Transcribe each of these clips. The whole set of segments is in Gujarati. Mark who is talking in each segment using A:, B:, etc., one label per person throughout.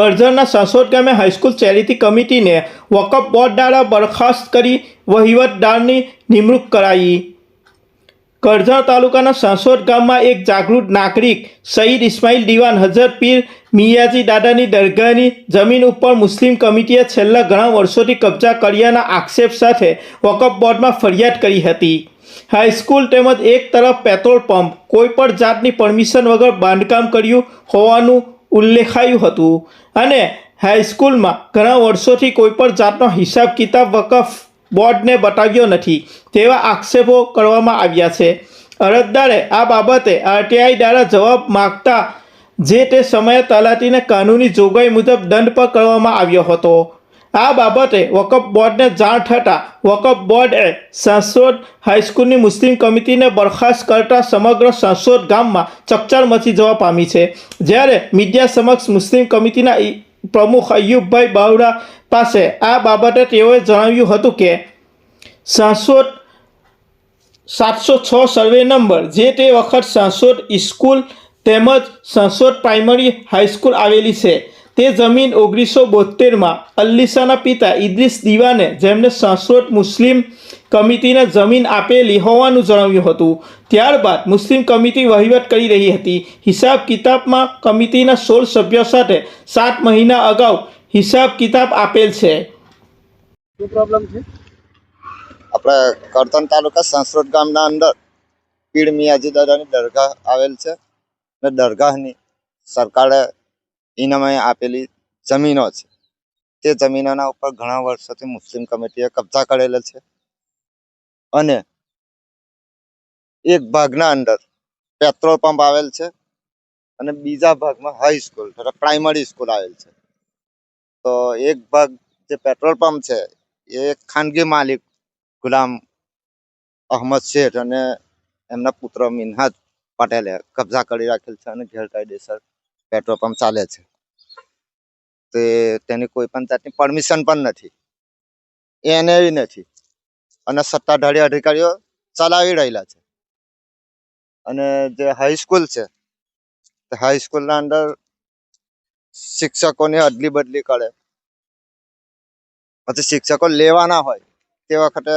A: કરજણના સાસોદ ગામે હાઈસ્કૂલ ચેરિટી કમિટીને વકફ બોર્ડ દ્વારા બરખાસ્ત કરી વહીવટદારની નિમણૂક કરાઈ. કરજણ તાલુકાના સાંસોદ ગામમાં એક જાગૃત નાગરિક સઈદ ઇસ્માઇલ દિવાન હજરત પીર મિયાજી દાદાની દરગાહની જમીન ઉપર મુસ્લિમ કમિટીએ છેલ્લા ઘણા વર્ષોથી કબજા કર્યાના આક્ષેપ સાથે વકફ બોર્ડમાં ફરિયાદ કરી હતી. હાઈસ્કૂલ તેમજ એક તરફ પેટ્રોલ પંપ, કોઈ પણ જાતની પરમિશન વગર બાંધકામ કર્યું હોવાનું ઉલ્લેખાયું હતું. અને હાઈસ્કૂલમાં ઘણા વર્ષોથી કોઈ પણ જાતનો હિસાબ કિતાબ વકફ બોર્ડને બતાવ્યો નથી તેવા આક્ષેપો કરવામાં આવ્યા છે. અરજદારે આ બાબતે આરટીઆઈ દ્વારા જવાબ માગતા જે તે સમયે તલાટીને કાનૂની જોગવાઈ મુજબ દંડ પણ કરવામાં આવ્યો હતો. આ બાબતે વકફ બોર્ડને જાણ થતાં વકફ બોર્ડે સાંસોદ હાઈસ્કૂલની મુસ્લિમ કમિટીને બરખાસ્ત કરતા સમગ્ર સાંસોદ ગામમાં ચકચાર મચી જવા પામી છે. જ્યારે મીડિયા સમક્ષ મુસ્લિમ કમિટીના પ્રમુખ અયુબભાઈ બાવડા પાસે આ બાબતે તેઓએ જણાવ્યું હતું કે સાંસોદ સાતસો છ સર્વે નંબર જે તે વખત સાંસોદ સ્કૂલ તેમજ સાંસોદ પ્રાઇમરી હાઈસ્કૂલ આવેલી છે. તે જમીન ઓગણીસો બોતેરમાં અલ્લીસાના પિતા ઇદ્રીસ દીવાને જેમને સંસ્કૃત મુસ્લિમ કમિટીને જમીન આપેલી હોવાનું જણાવ્યું હતું. ત્યારબાદ મુસ્લિમ કમિટી વહીવટ કરી રહી હતી. હિસાબ કિતાબમાં કમિટીના સોળ સભ્યો સાથે સાત મહિના અગાઉ હિસાબ કિતાબ આપેલ છે.
B: પ્રોબ્લેમ છે?
C: આપણે કરતન તાલુકા સંસ્કૃત ગામના અંદર પીડ મિયાજી દાદાની દરગાહ આવેલ છે. અને દરગાહની સરકારે ઇનામે આપેલી જમીનો છે. તે જમીનોના ઉપર ઘણા વર્ષોથી મુસ્લિમ કમિટીએ કબજા કરેલા છે અને એક ભાગના અંદર પેટ્રોલ પંપ આવેલ છે અને બીજા ભાગમાં હાઈ સ્કૂલ એટલે પ્રાઇમરી સ્કૂલ આવેલ છે. તો એક ભાગ જે પેટ્રોલ પંપ છે એ ખાનગી માલિક ગુલામ અહમદ શેઠ અને એમના પુત્ર મિનહાજ પટેલે કબજા કરી રાખેલ છે અને ગેરકાયદેસર પેટ્રોલ પંપ ચાલે છે. તે તેની કોઈ પણ જાતની પરમિશન પણ નથી. એને નથી. અને સત્તાધારી અધિકારીઓ ચલાવી રહેલા છે. અને જે હાઈસ્કૂલ છે, તે હાઈસ્કૂલના અંદર શિક્ષકોની અદલી બદલી કરે. પછી શિક્ષકો લેવાના હોય તે વખતે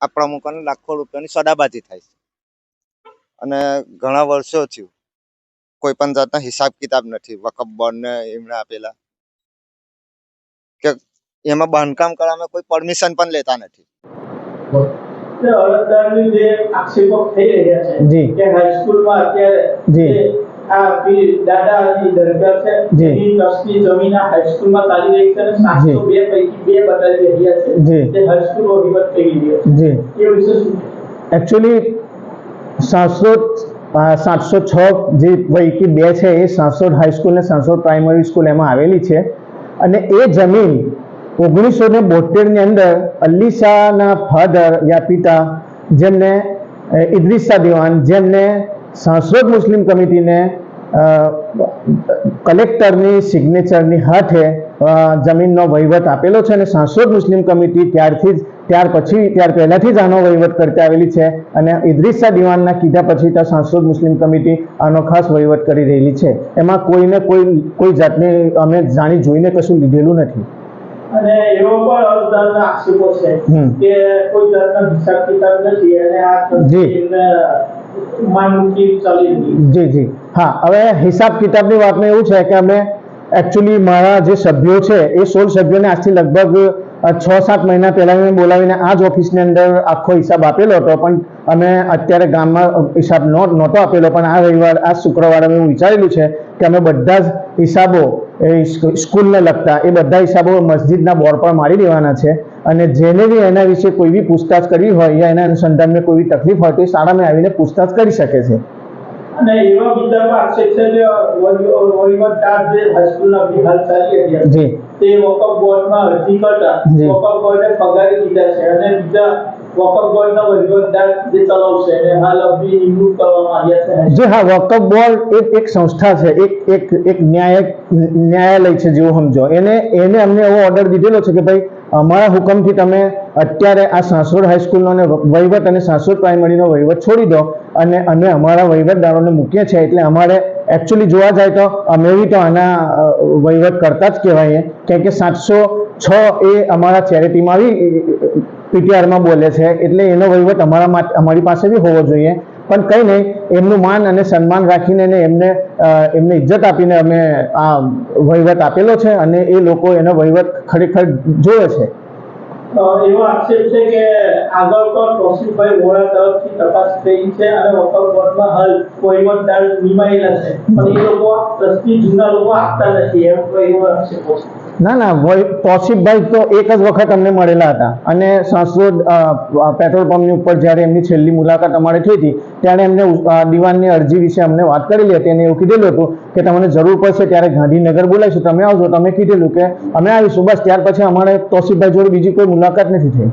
C: આ પ્રમુખોને લાખો રૂપિયાની સદાબાજી થાય છે. અને ઘણા વર્ષો થયું કોઈ પણ જાતના હિસાબ કિતાબ નથી. વકફ બોર્ડને એમણે આપેલા. એમાં બાંધકામ કરવામાં કોઈ પરમિશન પણ લેતા નથી.
A: અરજદારની જે આક્ષેપો થઈ રહ્યા છે
B: જી.
A: કે હાઈસ્કૂલમાં અત્યારે
B: જી.
A: આ દાદાની દરગાહ છે એની ટ્રસ્ટની જમીન આ હાઈસ્કૂલમાં ચાલી રહી છે અને સાતસો બે પૈકી બે બતાવી રહ્યા છે તે હાઈસ્કૂલ વહીવટ કરી રહ્યો
B: જી.
A: એ વિશે શું?
B: એકચ્યુઅલી સાંસોદ સાતસો છ જે પૈકી બે છે એ સાંસોદ હાઈસ્કૂલ ને સાંસોદ પ્રાઇમરી સ્કૂલ એમાં આવેલી છે. અને એ જમીન ઓગણીસો ને બોતેરની અંદર અલ્લીસાના ફાધર યા પિતા જેમને ઇદ્રીસા દિવાન જેમને સાંસદ મુસ્લિમ કમિટીને કલેક્ટરની સિગ્નેચરની હાથે જમીનનો વહીવટ આપેલો છે અને સાંસદ મુસ્લિમ કમિટી ત્યારથી જ, ત્યાર પછી, ત્યાર પહેલાંથી જ આનો વહીવટ કરતી આવેલી છે અને ઇદ્રીસા દિવાનના કીધા પછી ત્યાં સાંસોદ મુસ્લિમ કમિટી આનો ખાસ વહીવટ કરી રહેલી છે. એમાં કોઈને કોઈ કોઈ જાતની અમે જાણી જોઈને કશું લીધેલું નથી.
A: અને એવો પણ અરજદારના આક્ષેપો છે કે કોઈ જાતનો હિસાબ કિતાબ નથી અને આ
B: જી.
A: ચાલી
B: જી જી. હા હવે હિસાબ કિતાબની વાતમાં એવું છે કે અમે એકચ્યુઅલી મારા જે સભ્યો છે એ સોળ સભ્યોને આજથી લગભગ છ સાત મહિના પહેલા મેં બોલાવીને આ જ ઓફિસની અંદર આખો હિસાબ આપેલો હતો. પણ અમે અત્યારે ગામમાં હિસાબ નહોતો આપેલો. પણ આ રવિવાર આ શુક્રવારે અમે વિચારેલું છે કે અમે બધા જ હિસાબો સ્કૂલને લગતા એ બધા હિસાબો મસ્જિદના બોર્ડ પર મારી દેવાના છે. અને જેને બી એના વિશે કોઈ બી પૂછતાછ કરવી હોય યા એના અનુસંધાનમાં કોઈ બી તકલીફ હોય તો એ શાળામાં આવીને પૂછતાછ કરી શકે છે.
A: જે છે. તે વકફ બોર્ડમાં અરજી કરતા વકફ બોર્ડે પગારી દીધા છે અને બીજા વકફ બોર્ડના વહીવટદાર જે ચલાવશે એને હાલ કરવામાં આવ્યા છે.
B: જે હા, વકફ બોર્ડ એક એક સંસ્થા છે, એક એક એક ન્યાયિક, ન્યાયાલય છે, જેવું સમજો. એને એને અમને એવો ઓર્ડર દીધેલો છે કે ભાઈ અમારા હુકમથી તમે અત્યારે આ સાંસોડ હાઈસ્કૂલનો અને વહીવટ અને સાંસોડ પ્રાઇમરીનો વહીવટ છોડી દો અને અમે અમારા વહીવટદારોને મૂકીએ છીએ એટલે અમારે એકચ્યુઅલી જોવા જાય તો અમે બી તો આના વહીવટ કરતા જ કહેવાય કેમ કે સાતસો છ એ અમારા ચેરિટીમાં બી પીટીઆરમાં બોલે છે. એટલે એનો વહીવટ અમારા અમારી પાસે બી હોવો જોઈએ. પણ કંઈ નહીં, એમનું માન અને સન્માન રાખીને એમને એમને ઇજ્જત આપીને અમે આ વહીવટ આપેલો છે અને એ લોકો એનો વહીવટ ખરેખર જોયો છે.
A: એવો આક્ષેપ છે કે આગળ પણ તપાસ થઈ છે અને બોર્ડમાં હાલ વહીવટદાર નિમાયેલા પણ એ લોકો આપતા નથી, એમ એવો આક્ષેપો
B: ના ના તૌસીફભાઈ તો એક જ વખત અમને મળેલા હતા. અને સાંસદ પેટ્રોલ પંપની ઉપર જ્યારે એમની છેલ્લી મુલાકાત અમારે થઈ હતી ત્યારે એમને દિવાનની અરજી વિશે અમને વાત કરેલી હતી અને એવું કીધેલું હતું કે તમને જરૂર પડશે ત્યારે ગાંધીનગર બોલાવીશું. તમે આવજો તમે કીધેલું કે અમે આવીશું. બસ ત્યાર પછી અમારે કૌશિકભાઈ જોડે બીજી કોઈ મુલાકાત નથી થઈ.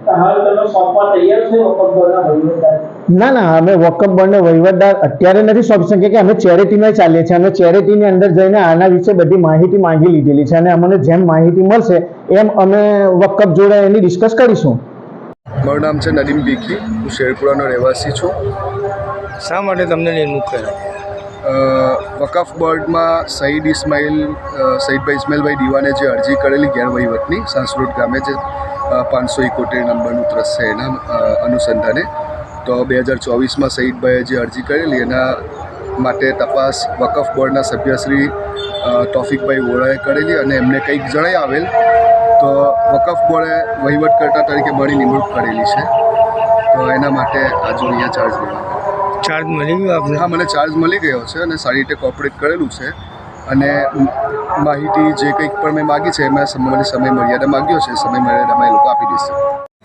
B: ના ના અમે વકફ બોર્ડને વહીવટદાર અત્યારે નથી સોંપી શકીએ કે અમે ચેરિટીમાં ચાલીએ છીએ. અમે ચેરિટીની અંદર જઈને આના વિશે બધી માહિતી માંગી લીધેલી છે અને અમને જેમ માહિતી મળશે એમ અમે વકફ જોડે એની ડિસ્કસ કરીશું.
D: મારું નામ છે નદીમ ભીખી હું શેરપુરાનો રહેવાસી છું.
E: શા માટે તમને નિમણૂક કર્યા
D: વકફ બોર્ડમાં સઈદ ઇસ્માઇલ સઈદભાઈ ઇસ્માઇલભાઈ દીવાને જે અરજી કરેલી ગેરવહીવટની સાંસરોડ ગામે જે પાંચસો ઇકોતેર નંબરનું ત્રસ છે એના અનુસંધાને તો બે હજાર ચોવીસમાં સઈદભાઈએ જે અરજી કરેલી એના માટે તપાસ વકફ બોર્ડના સભ્યશ્રી તોફિકભાઈ વોરાએ કરેલી અને એમને કંઈક જણાઈ આવેલ. તો વકફ બોર્ડે વહીવટકર્તા તરીકે મારી નિમણૂક કરેલી છે. તો એના માટે આજે અહીંયા ચાર્જ લેવા
E: ચાર્જ મળી ગયો આપને?
D: હા મને ચાર્જ મળી ગયો છે અને સારી રીતે કોઓપરેટ કરેલું છે. અને માહિતી જે કંઈક પણ મેં માગી છે એમાં મને સમય મર્યાદા માગ્યો છે. સમય મર્યાદામાં એ લોકો આપી દેશે.